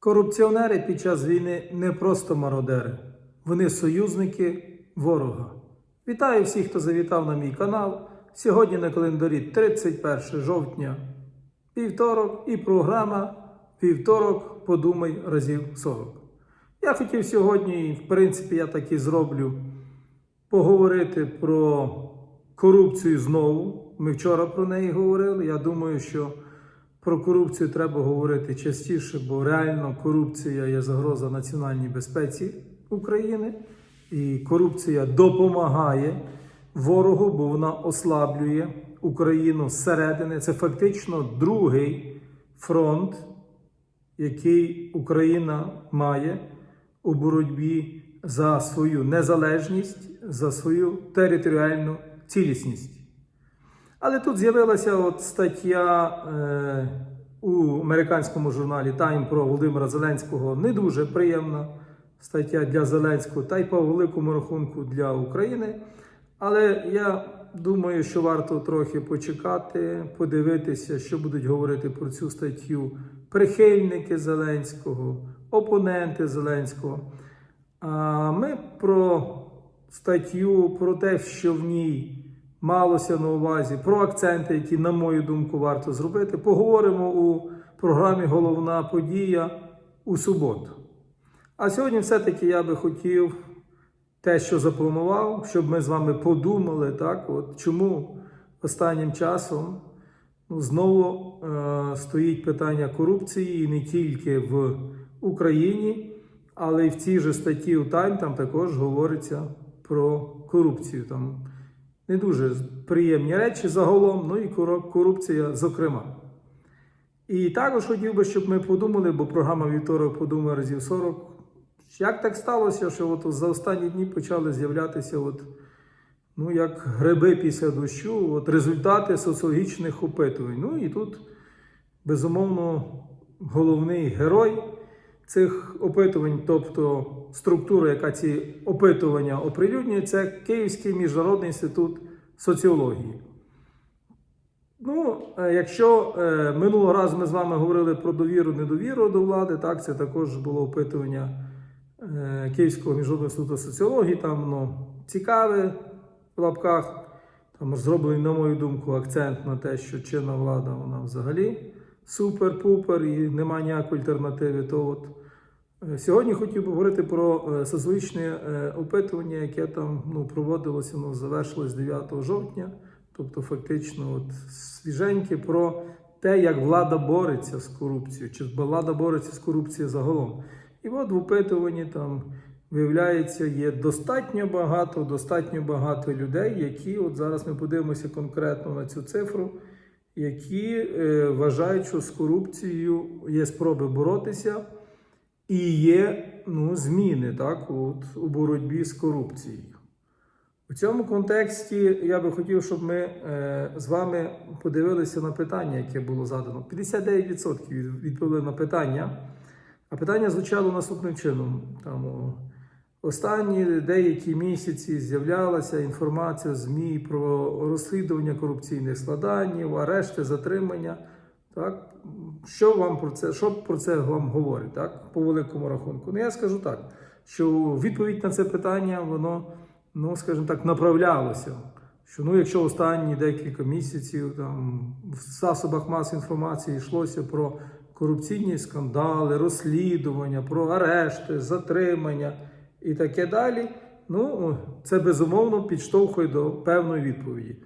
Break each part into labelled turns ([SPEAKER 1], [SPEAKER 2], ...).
[SPEAKER 1] Корупціонери під час війни не просто мародери, вони союзники ворога. Вітаю всіх, хто завітав на мій канал. Сьогодні на календарі 31 жовтня, вівторок і програма Вівторок подумай разів 40. Я хотів сьогодні, в принципі, я так і зроблю, поговорити про корупцію знову. Ми вчора про неї говорили. Я думаю, що про корупцію треба говорити частіше, бо реально корупція є загроза національній безпеці України, і корупція допомагає ворогу, бо вона ослаблює Україну зсередини. Це фактично другий фронт, який Україна має у боротьбі за свою незалежність, за свою територіальну цілісність. Але тут з'явилася от стаття е, у американському журналі Time про Володимира Зеленського. Не дуже приємна стаття для Зеленського, та й по великому рахунку для України. Але я думаю, що варто трохи почекати, подивитися, що будуть говорити про цю статтю прихильники Зеленського, опоненти Зеленського. А ми про статтю, про те, що в ній малося на увазі, про акценти, які, на мою думку, варто зробити, поговоримо у програмі Головна подія у суботу. А сьогодні все-таки я би хотів те, що запланував, щоб ми з вами подумали, так, от чому останнім часом ну, знову е, стоїть питання корупції і не тільки в Україні, але й в цій же статті у Тайм там також говориться про корупцію. Там не дуже приємні речі загалом, ну і корупція, зокрема. І також хотів би, щоб ми подумали, бо програма вівторок подумає разів 40. Як так сталося, що от за останні дні почали з'являтися, от, ну, як гриби після дощу, от результати соціологічних опитувань. Ну і тут, безумовно, головний герой цих опитувань, тобто структура, яка ці опитування оприлюднює, це Київський міжнародний інститут соціології. Ну, е, якщо е, минулого разу ми з вами говорили про довіру, недовіру до влади, так, це також було опитування е, Київського міжнародного інституту соціології, там ну, цікаве в лапках, там зроблений, на мою думку, акцент на те, що чинна влада вона взагалі супер-пупер і немає ніякої альтернативи. То от е, сьогодні хотів би говорити про е, соціологічне е, опитування, яке там ну, проводилося, воно завершилось 9 жовтня. Тобто, фактично, от свіженьке про те, як влада бореться з корупцією, чи влада бореться з корупцією загалом. І от в опитуванні там виявляється, є достатньо багато, достатньо багато людей, які, от зараз ми подивимося конкретно на цю цифру, які е, вважають, що з корупцією є спроби боротися, і є ну, зміни так, от, у боротьбі з корупцією. У цьому контексті я би хотів, щоб ми е, з вами подивилися на питання, яке було задано. 59% відповіли на питання, а питання звучало наступним чином. Там, останні деякі місяці з'являлася інформація в ЗМІ про розслідування корупційних складанів, арешти, затримання. Так? Що вам про це, що про це вам говорить, так? по великому рахунку? Ну, я скажу так, що відповідь на це питання, воно ну, скажімо так, направлялося. Що ну, якщо останні декілька місяців там в засобах масової інформації йшлося про корупційні скандали, розслідування, про арешти, затримання і таке далі, ну це безумовно підштовхує до певної відповіді.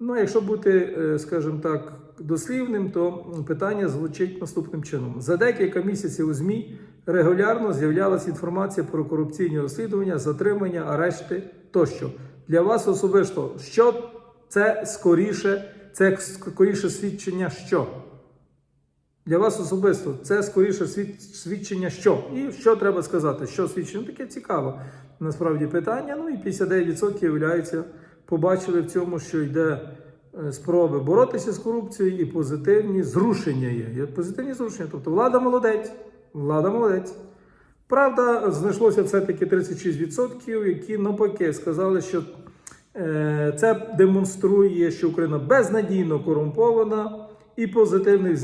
[SPEAKER 1] Ну, якщо бути, е, скажімо так, дослівним, то питання звучить наступним чином: за декілька місяців у ЗМІ регулярно з'являлася інформація про корупційні розслідування, затримання, арешти тощо. Для вас особисто, що це скоріше, це скоріше свідчення що? Для вас особисто це скоріше свідчення що? І що треба сказати? Що свідчення? Таке цікаве насправді питання. Ну і 59% виявляється, побачили в цьому, що йде е, спроби боротися з корупцією і позитивні зрушення є. Є позитивні зрушення. Тобто влада молодець, влада молодець. Правда, знайшлося все-таки 36%, які навпаки сказали, що е, це демонструє, що Україна безнадійно корумпована і позитивних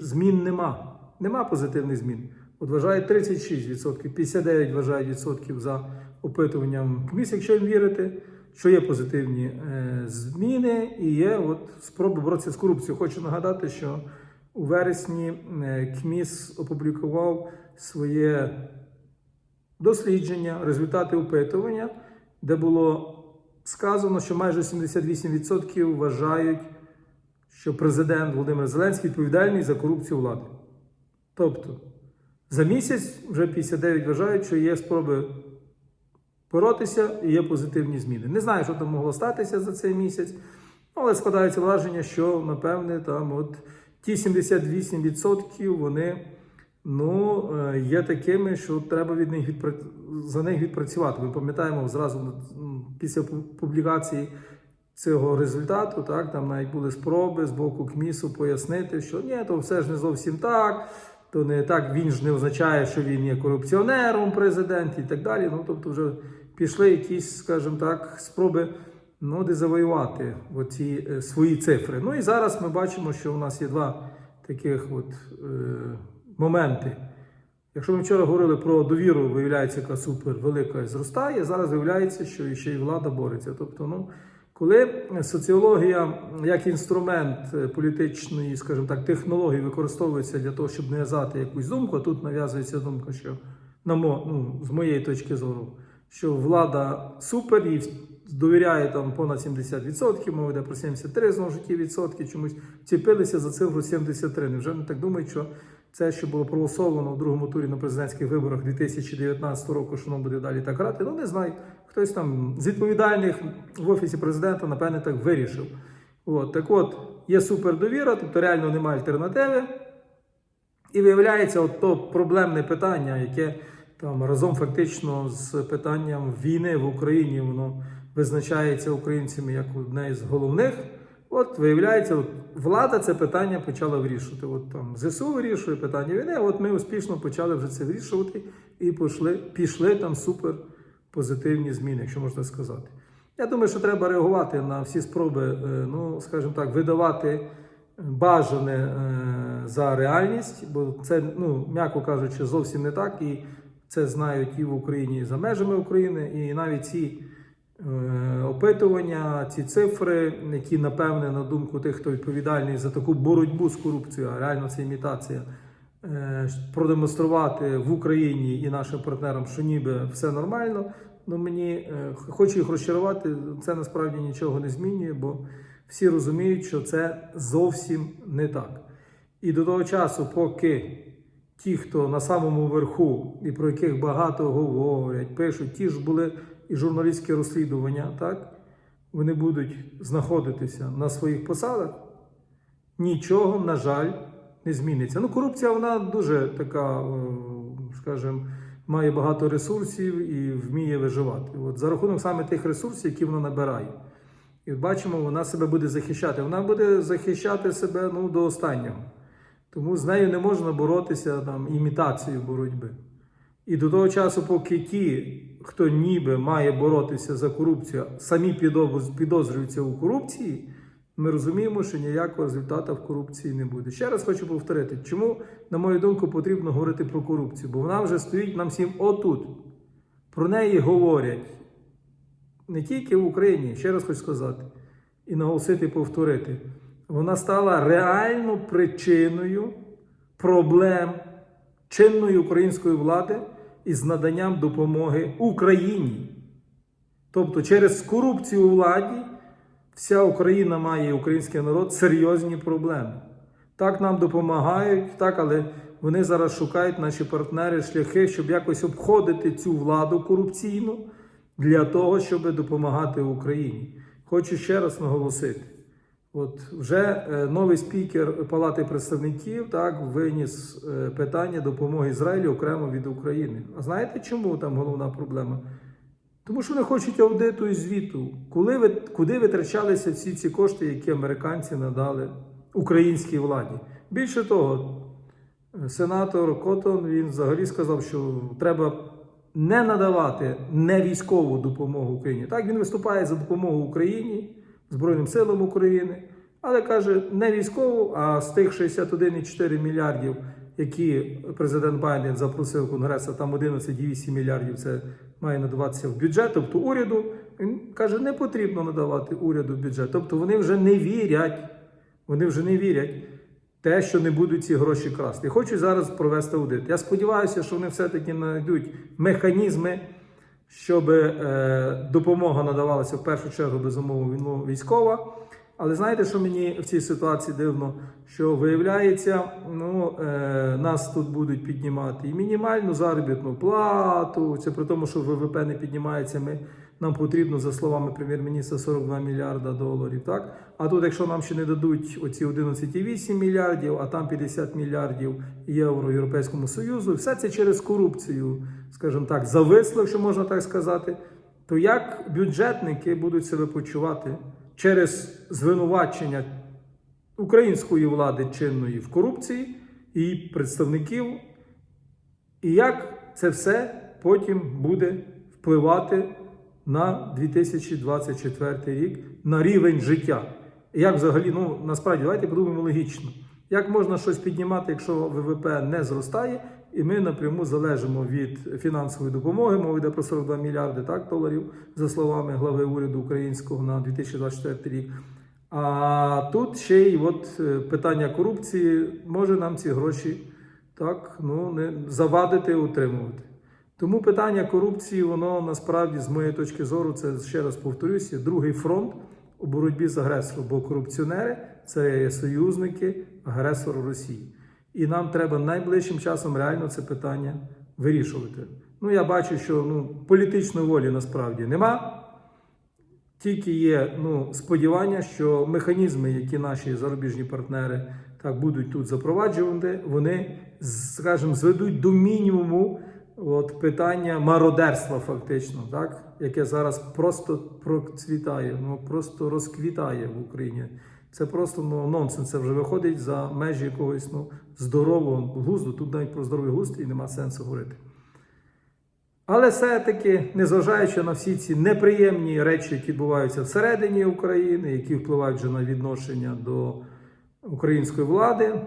[SPEAKER 1] змін нема. Нема позитивних змін. От вважають 36%, 59% вважають відсотків за опитуванням КМІС, якщо їм вірити, що є позитивні е, зміни і є от спроби боротися з корупцією. Хочу нагадати, що у вересні е, КМІС опублікував своє дослідження, результати опитування, де було сказано, що майже 78% вважають, що президент Володимир Зеленський відповідальний за корупцію влади. Тобто за місяць вже 59 вважають, що є спроби боротися і є позитивні зміни. Не знаю, що там могло статися за цей місяць, але складається враження, що напевне там от ті 78% вони ну, е, є такими, що треба від них відпра... за них відпрацювати. Ми пам'ятаємо зразу після публікації цього результату, так, там навіть були спроби з боку КМІСу пояснити, що ні, то все ж не зовсім так, то не так, він ж не означає, що він є корупціонером, президент і так далі. Ну, тобто вже пішли якісь, скажімо так, спроби ну, завоювати оці е, свої цифри. Ну і зараз ми бачимо, що у нас є два таких от е, моменти. Якщо ми вчора говорили про довіру, виявляється, яка супер велика і зростає, зараз виявляється, що ще й влада бореться. Тобто, ну, коли соціологія як інструмент політичної, скажімо так, технології використовується для того, щоб нав'язати якусь думку, а тут нав'язується думка, що на ну, з моєї точки зору, що влада супер і довіряє там понад 70%, мова йде про 73 знову ж таки відсотки, чомусь вціпилися за цифру 73. Невже не так думають, що це, що було проголосовано у другому турі на президентських виборах 2019 року, що воно буде далі так грати? Ну не знаю. Хтось там з відповідальних в офісі президента, напевне, так вирішив. От, так от, є супердовіра, тобто реально немає альтернативи. І виявляється, от то проблемне питання, яке там разом фактично з питанням війни в Україні, воно визначається українцями як одне із головних. От виявляється, от, влада це питання почала вирішувати. От там ЗСУ вирішує питання війни. От ми успішно почали вже це вирішувати і пішли, пішли там супер позитивні зміни, якщо можна сказати. Я думаю, що треба реагувати на всі спроби, е, ну скажімо так, видавати бажане е, за реальність, бо це, ну, м'яко кажучи, зовсім не так. І це знають і в Україні, і за межами України, і навіть ці е, опитування, ці цифри, які, напевне, на думку тих, хто відповідальний за таку боротьбу з корупцією, а реально це імітація, е, продемонструвати в Україні і нашим партнерам, що ніби все нормально. Ну мені е, хочу їх розчарувати, це насправді нічого не змінює, бо всі розуміють, що це зовсім не так. І до того часу, поки ті, хто на самому верху і про яких багато говорять, пишуть, ті ж були і журналістські розслідування, так? Вони будуть знаходитися на своїх посадах, нічого, на жаль, не зміниться. Ну, корупція, вона дуже така, е, скажімо, має багато ресурсів і вміє виживати. От за рахунок саме тих ресурсів, які вона набирає. І бачимо, вона себе буде захищати. Вона буде захищати себе ну, до останнього. Тому з нею не можна боротися там, імітацією боротьби. І до того часу, поки ті, хто ніби має боротися за корупцію, самі підозрюються у корупції, ми розуміємо, що ніякого результату в корупції не буде. Ще раз хочу повторити, чому, на мою думку, потрібно говорити про корупцію, бо вона вже стоїть нам всім отут. Про неї говорять не тільки в Україні, ще раз хочу сказати, і наголосити, і повторити. Вона стала реально причиною проблем чинної української влади із наданням допомоги Україні. Тобто через корупцію владі вся Україна має і український народ серйозні проблеми. Так нам допомагають, так, але вони зараз шукають наші партнери шляхи, щоб якось обходити цю владу корупційну для того, щоб допомагати Україні. Хочу ще раз наголосити. От вже е, новий спікер Палати представників так виніс е, питання допомоги Ізраїлю окремо від України. А знаєте, чому там головна проблема? Тому що вони хочуть аудиту і звіту. Коли ви, куди витрачалися всі ці кошти, які американці надали українській владі? Більше того, е, сенатор Котон він взагалі сказав, що треба не надавати невійськову допомогу Україні. Так, він виступає за допомогу Україні, Збройним силам України, але каже, не військову, а з тих 61,4 мільярдів, які президент Байден запросив Конгрес, а там 11,8 мільярдів це має надаватися в бюджет, тобто уряду. Він каже, не потрібно надавати уряду бюджет. Тобто вони вже не вірять, вони вже не вірять те, що не будуть ці гроші красти. Хочу зараз провести аудит. Я сподіваюся, що вони все-таки знайдуть механізми, щоб е, допомога надавалася в першу чергу безумовно військова. Але знаєте, що мені в цій ситуації дивно? Що виявляється, ну, е, нас тут будуть піднімати і мінімальну заробітну плату. Це при тому, що ВВП не піднімається. Ми, нам потрібно, за словами прем'єр-міністра, 42 мільярда доларів. Так? А тут, якщо нам ще не дадуть оці 11,8 мільярдів, а там 50 мільярдів євро Європейському Союзу, все це через корупцію, скажімо так, зависло, якщо можна так сказати, то як бюджетники будуть себе почувати? через звинувачення української влади чинної в корупції і представників, і як це все потім буде впливати на 2024 рік на рівень життя. Як взагалі, ну насправді, давайте подумаємо логічно. Як можна щось піднімати, якщо ВВП не зростає, і ми напряму залежимо від фінансової допомоги, мова йде про 42 мільярди так, доларів, за словами глави уряду українського на 2024 рік. А тут ще й от е, питання корупції може нам ці гроші так, ну, не завадити утримувати. Тому питання корупції, воно насправді, з моєї точки зору, це ще раз повторюся, другий фронт у боротьбі з агресором, бо корупціонери це союзники агресору Росії. І нам треба найближчим часом реально це питання вирішувати. Ну, я бачу, що ну, політичної волі насправді нема. Тільки є ну, сподівання, що механізми, які наші зарубіжні партнери так будуть тут запроваджувати, вони, скажімо, зведуть до мінімуму от, питання мародерства, фактично, так, яке зараз просто процвітає, ну просто розквітає в Україні. Це просто ну, нонсенс. Це вже виходить за межі якогось ну, здорового глузду. Тут навіть про здоровий глузд і нема сенсу говорити. Але все-таки, незважаючи на всі ці неприємні речі, які відбуваються всередині України, які впливають вже на відношення до української влади,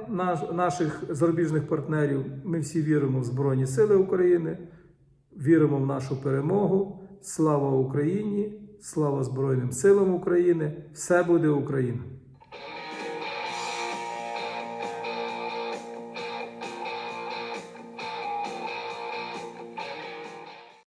[SPEAKER 1] наших зарубіжних партнерів, ми всі віримо в Збройні Сили України, віримо в нашу перемогу. Слава Україні! Слава Збройним силам України! Все буде Україна!